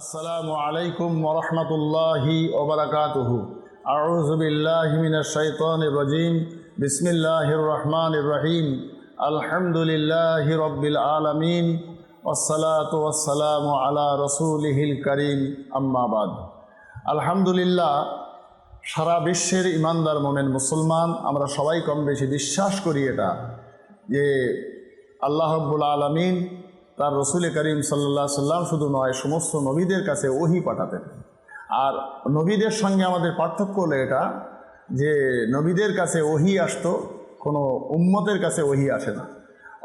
আসসালামু আলাইকুম ওরহমতুল্লাহি ওবরাকাতহু আউজুবিল্লাহমিনা শৈতন রজিম। বিসমিল্লাহির রহমান রহিম। আলহামদুলিল্লাহ রব্বিল আলমিন। ওসালাত ওসালাম আলা রসুলহিল করিম। আম্মাবাদ আলহামদুলিল্লাহ, সারা বিশ্বের ইমানদার মোমেন মুসলমান, আমরা সবাই কম বেশি বিশ্বাস করি এটা, যে আল্লাহ রব্বুল আলমিন তার রসুল করিম সাল্লাহ সাল্লাম শুধু নয়, সমস্ত নবীদের কাছে ওহি পাঠাতেন। আর নবীদের সঙ্গে আমাদের পার্থক্য হলো এটা যে নবীদের কাছে ওহি আসতো, কোনো উম্মতের কাছে ওহি আসে না।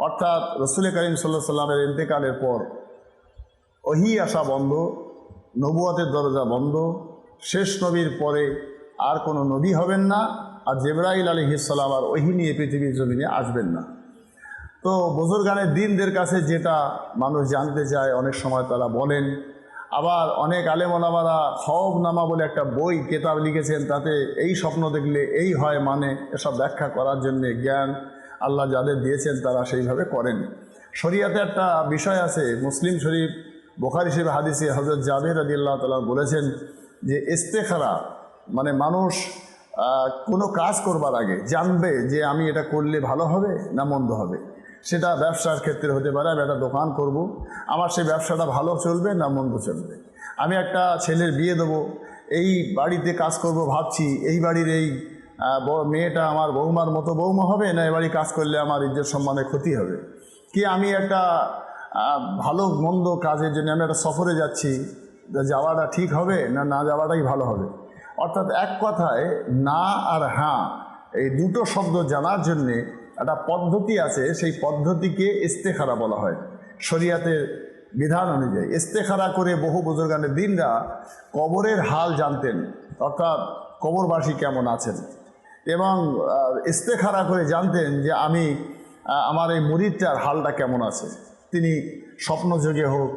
অর্থাৎ রসুল করিম সাল্লাহ সাল্লামের ইন্তেকালের পর ওহি আসা বন্ধ, নবুয়াতের দরজা বন্ধ, শেষ নবীর পরে আর কোনো নবী হবেন না, আর জেবরাইল আলী হিসালাম আর ওহি নিয়ে পৃথিবীর জমিনে আসবেন না। তো বুজুর্গানের দিনদের কাছে যেটা মানুষ জানতে চায়, অনেক সময় তারা বলেন। আবার অনেক আলেমলামারা নামা বলে একটা বই, কেতাব লিখেছেন, তাতে এই স্বপ্ন দেখলে এই হয় মানে এসব ব্যাখ্যা করার জন্যে জ্ঞান আল্লাহ যাদের দিয়েছেন তারা সেইভাবে করেন। শরিয়াতে একটা বিষয় আছে, মুসলিম শরীফ বোখারি হিসেবে হাদিসে হজরত জাভের আদি আল্লাহ তালা বলেছেন যে, ইস্তেখারা মানে মানুষ কোনো কাজ করবার আগে জানবে যে আমি এটা করলে ভালো হবে না মন্দ হবে। সেটা ব্যবসার ক্ষেত্রে হতে পারে, আমি একটা দোকান করব। আমার সেই ব্যবসাটা ভালো চলবে না মন্দ চলবে? আমি একটা ছেলের বিয়ে দেবো, এই বাড়িতে কাজ করব ভাবছি, এই বাড়ির এই মেয়েটা আমার বৌমার মতো বৌমা হবে না এ বাড়ি কাজ করলে আমার ইজ্জত সম্মানে ক্ষতি হবে? কি আমি একটা ভালো মন্দ কাজের জন্য আমি একটা সফরে যাচ্ছি যাওয়াটা ঠিক হবে না না যাওয়াটাই ভালো হবে? অর্থাৎ এক কথায় না আর হ্যাঁ এই দুটো শব্দ জানার জন্যে একটা পদ্ধতি আছে, সেই পদ্ধতিকে ইস্তেখারা বলা হয়। শরিয়াতের বিধান অনুযায়ী ইস্তেখারা করে বহু বুজুর্গানের দিনরা কবরের হাল জানতেন, অর্থাৎ কবরবাসী কেমন আছেন। এবং ইস্তেখারা করে জানতেন যে আমি আমার এই মুরিদটার হালটা কেমন আছে। তিনি স্বপ্নযোগে হোক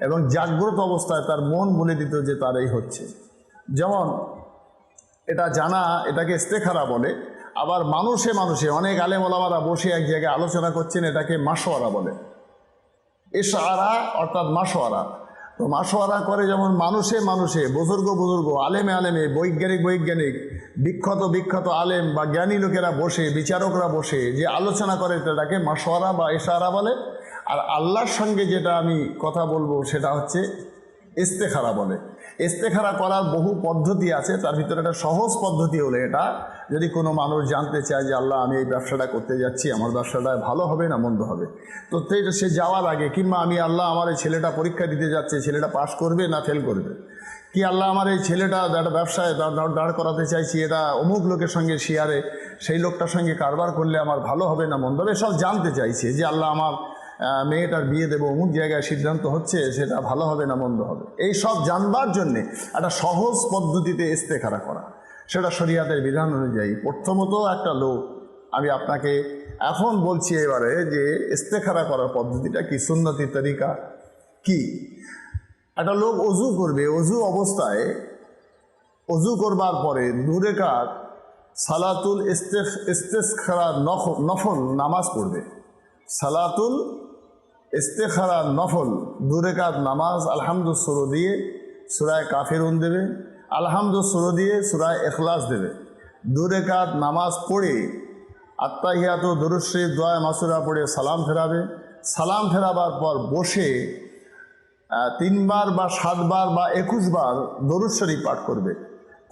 এবং জাগ্রত অবস্থায় তার মন বলে দিত যে তার এই হচ্ছে। যেমন, এটা জানা, এটাকে ইস্তেখারা বলে। আবার মানুষে মানুষে, অনেক আলেমলামারা বসে এক জায়গায় আলোচনা করছেন, এটাকে মাসোয়ারা বলে। ইশারা অর্থাৎ মাসোয়ারা তো মাসোয়ারা করে যেমন মানুষে মানুষে, বুজুর্গ বুজুর্গ, আলেমে আলেমে, বৈজ্ঞানিক বৈজ্ঞানিক, বিখ্যাত বিখ্যাত আলেম বা জ্ঞানী লোকেরা বসে, বিচারকরা বসে, যে আলোচনা করে তাকে মাসোয়ারা বা ইশারা বলে। আর আল্লাহর সঙ্গে যেটা আমি কথা বলব, সেটা হচ্ছে ইস্তেখারা বলে। ইস্তেখারা করার বহু পদ্ধতি আছে, তার ভিতরে একটা সহজ পদ্ধতি হলো এটা। যদি কোনো মানুষ জানতে চায় যে আল্লাহ, আমি এই ব্যবসাটা করতে যাচ্ছি, আমার ব্যবসাটা ভালো হবে না মন্দ হবে? তো সে যাওয়ার আগে, কিংবা আমি আল্লাহ আমার এই ছেলেটা পরীক্ষা দিতে যাচ্ছে, ছেলেটা পাশ করবে না ফেল করবে? কি আল্লাহ আমার এই ছেলেটা একটা ব্যবসায় দাঁড় করাতে চাইছি এটা অমুক লোকের সঙ্গে শেয়ারে সেই লোকটার সঙ্গে কারবার করলে আমার ভালো হবে না মন্দ হবে? সব জানতে চাইছে যে আল্লাহ আমার মেয়েটার বিয়ে দেবো, অমুক জায়গায় সিদ্ধান্ত হচ্ছে, সেটা ভালো হবে না মন্দ হবে? এই সব জানবার জন্যে একটা সহজ পদ্ধতিতে ইস্তেখারা করা। সেটা শরিয়াতের বিধান অনুযায়ী। প্রথমত একটা লোক, আমি আপনাকে এখন বলছি এবারে যে ইস্তেখারা করার পদ্ধতিটা কি? সুন্নতি তরিকা কি? একটা লোক অজু করবে, অজু অবস্থায়, অজু করবার পরে দূরে কার সালাতুল ইস্তেখ ইস্তেখারা নফল নামাজ পড়বে। সালাতুল ইস্তেখারা নফল দুরেকাত নামাজ আলহামদু সুরো দিয়ে সুরায় কাফিরুন দেবে আলহামদু সুরো দিয়ে সুরায় এখলাস দেবে। দুরেকাত নামাজ পড়ে আত্মাহিয়াত দরুশ্রী দোয়া মাসুরা পড়ে সালাম ফেরাবে। সালাম ফেরাবার পর বসে তিনবার বা সাতবার বা একুশবার দরুশ্বরী পাঠ করবে।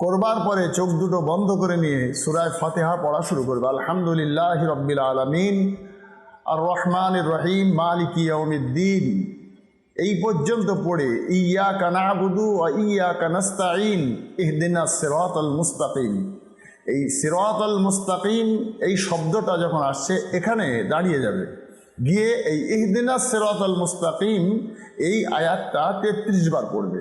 করবার পরে চোখ দুটো বন্ধ করে নিয়ে সুরায় ফাতেহা পড়া শুরু করবে। আলহামদুলিল্লাহ রব্বিল আলমিন। আর রহমান রহিম মালিক ইয়ৌমিদ্দিন এই পর্যন্ত পড়ে ইয়া কানাবুদু ও ইয়া কানাস্তাইন ইহদিনা সিরাত আল মুস্তাকিম। এই সিরাত আল মুস্তাকিম, এই শব্দটা যখন আসছে, এখানে দাঁড়িয়ে যাবে। গিয়ে এই ইহদিনা সিরাত আল মুস্তাকিম এই আয়াতটা তেত্রিশ বার পড়বে।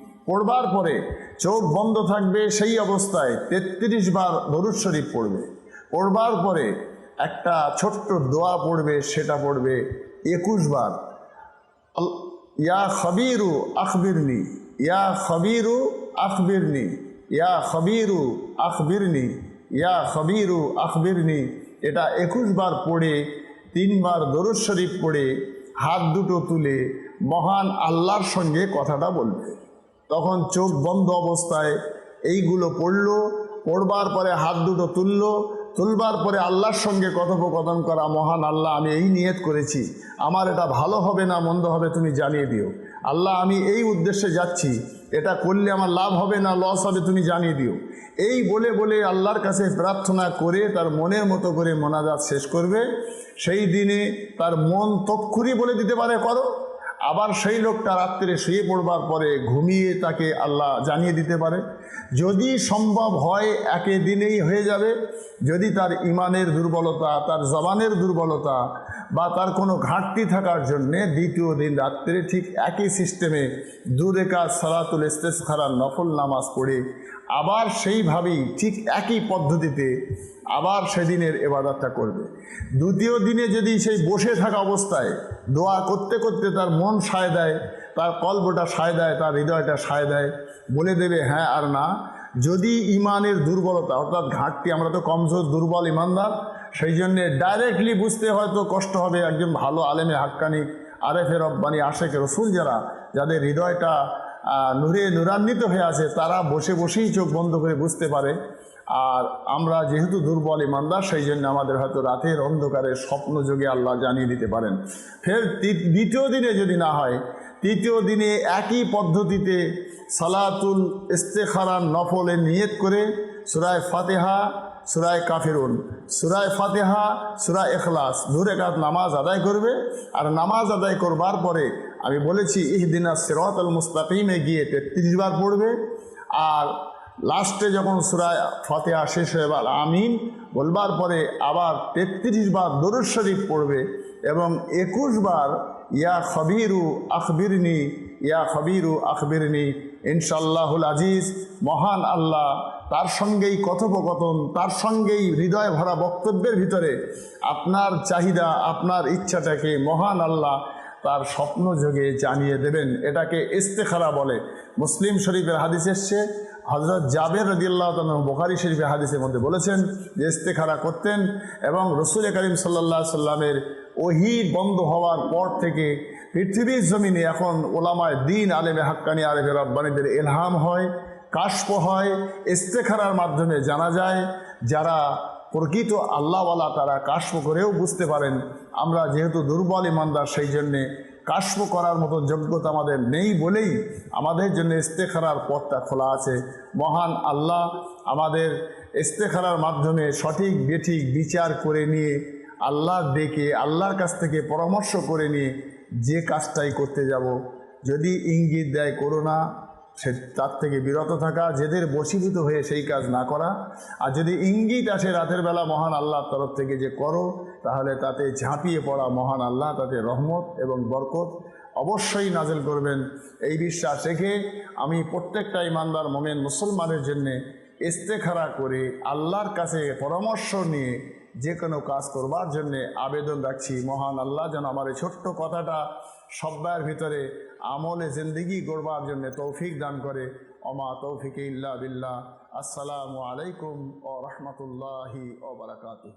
পড়বার পরে চোখ বন্ধ থাকবে সেই অবস্থায় তেত্রিশ বার দরুদ শরীফ পড়বে। পড়বার পরে একটা ছোট্ট দোয়া পড়বে, সেটা পড়বে একুশ বার। ইয়া খবিরু আখবিরনি, ইয়া খবিরু আখবিরনি, ইয়া খবিরু আখবিরনি, ইয়া খবিরু আখবিরনি। এটা একুশ বার পড়ে তিনবার দরুদ শরীফ পড়ে, হাত দুটো তুলে মহান আল্লাহর সঙ্গে কথাটা বলবে। তখন চোখ বন্ধ অবস্থায় এইগুলো পড়ল, পড়বার পরে হাত দুটো তুললো, তুলবার পরে আল্লাহর সঙ্গে কথোপকথন করা, মহান আল্লাহ, আমি এই নিয়ত করেছি। আমার এটা ভালো হবে না, মন্দ হবে তুমি জানিয়ে দিও। আল্লাহ, আমি এই উদ্দেশ্যে যাচ্ছি। এটা করলে আমার লাভ হবে না লস হবে, তুমি জানিয়ে দিও। এই বলে বলে আল্লাহর কাছে প্রার্থনা করে তার মনের মতো করে মোনাজাত শেষ করবে। সেই দিনে তার মন তক্ষুরি বলে দিতে পারে, করো। আবার সেই লোকটা রাত্রে শুয়ে পড়বার পরে ঘুমিয়ে তাকে আল্লাহ জানিয়ে দিতে পারে। যদি সম্ভব হয়, একে দিনেই হয়ে যাবে। যদি তার ইমানের দুর্বলতা, তার জবানের দুর্বলতা বা তার কোনো ঘাটতি থাকার জন্যে দ্বিতীয় দিন রাত্রে ঠিক একই সিস্টেমে দুরেকা সালাতুল ইস্তেসখারার নফল নামাজ পড়ে আবার সেইভাবেই ঠিক একই পদ্ধতিতে আবার সেদিনের এবাদতটা করবে। দ্বিতীয় দিনে যদি সেই বসে থাকা অবস্থায় দোয়া করতে করতে তার মন সায় দেয়, তার কল্পটা সায় দেয়, তার হৃদয়টা সায় দেয়, বলে দেবে হ্যাঁ আর না। যদি ইমানের দুর্বলতা, অর্থাৎ ঘাটতি, আমরা তো কমজোর, দুর্বল, ইমানদার, সেই জন্যে ডাইরেক্টলি বুঝতে হয়তো কষ্ট হবে একজন ভালো আলেমে হাক্কানি আরেফে রব্বানি আশেখ রসুল যারা, যাদের হৃদয়টা নূরে নূরান্বিত হয়ে আছে, তারা বসে বসেই চোখ বন্ধ করে বুঝতে পারে। আর আমরা যেহেতু দুর্বল ইমানদার, সেই জন্য আমাদের হয়তো রাতের অন্ধকারে স্বপ্ন যোগে আল্লাহ জানিয়ে দিতে পারেন। ফের দ্বিতীয় দিনে যদি না হয়, তৃতীয় দিনে একই পদ্ধতিতে সালাতুল ইস্তেখারার নফলে নিয়ত করে সুরায় ফাতেহা, সুরায় কাফিরুন, সুরায় ফাতেহা সুরা এখলাস দুরেকাত নামাজ আদায় করবে। আর নামাজ আদায় করবার পরে আমি বলেছি, ইহদিনা সিরাত আল মুস্তাকিমে গিয়ে তেত্রিশ বার পড়বে। আর লাস্টে যখন সুরায় ফতেহা শেষ হয়ে গেল আমিন, বলবার পরে আবার তেত্রিশ বার দরুদ শরীফ পড়বে এবং একুশ বার, ইয়া খবিরু আখবিরনি, ইয়া খবিরু আখবিরনি ইনশাল্লাহুল আজিজ, মহান আল্লাহ, তার সঙ্গেই কথোপকথন, তার সঙ্গেই হৃদয় ভরা বক্তব্যের ভিতরে আপনার চাহিদা, আপনার ইচ্ছাটাকে মহান আল্লাহ তার স্বপ্ন যোগে জানিয়ে দেবেন। এটাকে ইস্তেখারা বলে। মুসলিম শরীফের হাদিস এসছে। হজরত জাবের রদিয়াল্লাহ বোখারি শরীফের হাদিসের মধ্যে বলেছেন যে ইস্তেখারা করতেন এবং রসুল করিম সাল্লাহ সাল্লামের ওহি বন্ধ হওয়ার পর থেকে পৃথিবীর জমিনে এখন ওলামায় দিন, আলেমে হাক্কানি, আলেমে রব্বানিদের এলহাম হয় কাশপ হয়, ইস্তেখারার মাধ্যমে জানা যায়, যারা প্রকৃত আল্লাহওয়ালা তারা কাশ্প করেও বুঝতে পারেন, আমরা যেহেতু দুর্বল ইমানদার, সেই জন্যে কাশ্প করার মতো যোগ্যতা আমাদের নেই বলেই আমাদের জন্য ইস্তেখারার পথটা খোলা আছে। মহান আল্লাহ আমাদের ইস্তেখারার মাধ্যমে সঠিক, বেঠিক বিচার করে নিয়ে আল্লাহ ডেকে, আল্লাহর কাছ থেকে পরামর্শ করে নিয়ে যে কাজটাই করতে যাব। যদি ইঙ্গিত দেয় করোনা সে তার থেকে বিরত থাকা, যেদের বশীভূত হয়ে সেই কাজ না করা। আর যদি ইঙ্গিত আসে রাতের বেলা মহান আল্লাহর তরফ থেকে যে করো, তাহলে তাতে ঝাঁপিয়ে পড়া মহান আল্লাহ, তাতে রহমত এবং বরকত অবশ্যই নাজেল করবেন। এই বিশ্বাস রেখে আমি প্রত্যেকটা ইমানদার, মোমেন, মুসলমানের জন্যে ইস্তেখারা করে আল্লাহর কাছে পরামর্শ নিয়ে যে কোনো কাজ করবার জন্যে আবেদন রাখছি। মহান আল্লাহ যেন আমার এই ছোট্ট কথাটা সব্বার ভিতরে আমলে জিন্দিগি গড়বার জন্য তৌফিক দান করে। অমা তৌফিক ইল্লা বিল্লাহ। আসসালামু আলাইকুম ও রহমতুল্লাহি ও বারাকাতুহ।